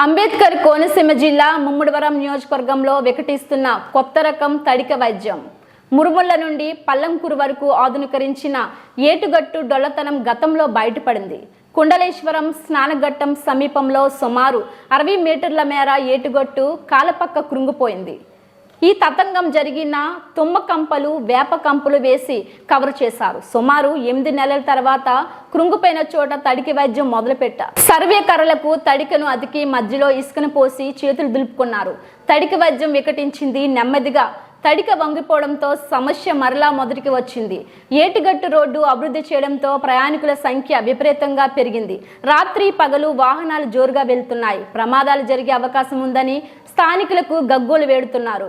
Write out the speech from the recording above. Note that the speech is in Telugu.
అంబేద్కర్ కోనసీమ జిల్లా ముమ్మడివరం నియోజకవర్గంలో వికటిస్తున్న కొత్త రకం తడిక వైద్యం. మురుముళ్ళ నుండి పల్లంకూరు వరకు ఆధునీకరించిన ఏటుగట్టు డొల్లతనం గతంలో బయటపడింది. కుండలేశ్వరం స్నానఘట్టం సమీపంలో సుమారు అరవై మీటర్ల మేర ఏటుగట్టు కాలపక్క కృంగిపోయింది. ఈ తతంగం జరిగిన తుమ్మ కంపలు వేప కంపలు వేసి కవర్ చేశారు. సుమారు ఎనిమిది నెలల తర్వాత కృంగిపోయిన చోట తడికి వైద్యం మొదలుపెట్టారు సర్వే కర్రలకు తడికను అతికి మధ్యలో ఇసుకను పోసి చేతులు దులుపుకున్నారు. తడికి వైద్యం వికటించింది నెమ్మదిగా తడిక వంగిపోవడంతో సమస్య మరలా మొదటికి వచ్చింది. ఏటిగట్టు రోడ్డు అభివృద్ధి చేయడంతో ప్రయాణికుల సంఖ్య విపరీతంగా పెరిగింది. రాత్రి పగలు వాహనాలు జోరుగా వెళ్తున్నాయి. ప్రమాదాలు జరిగే అవకాశం ఉందని స్థానికులకు గగ్గోలు వేడుతున్నారు.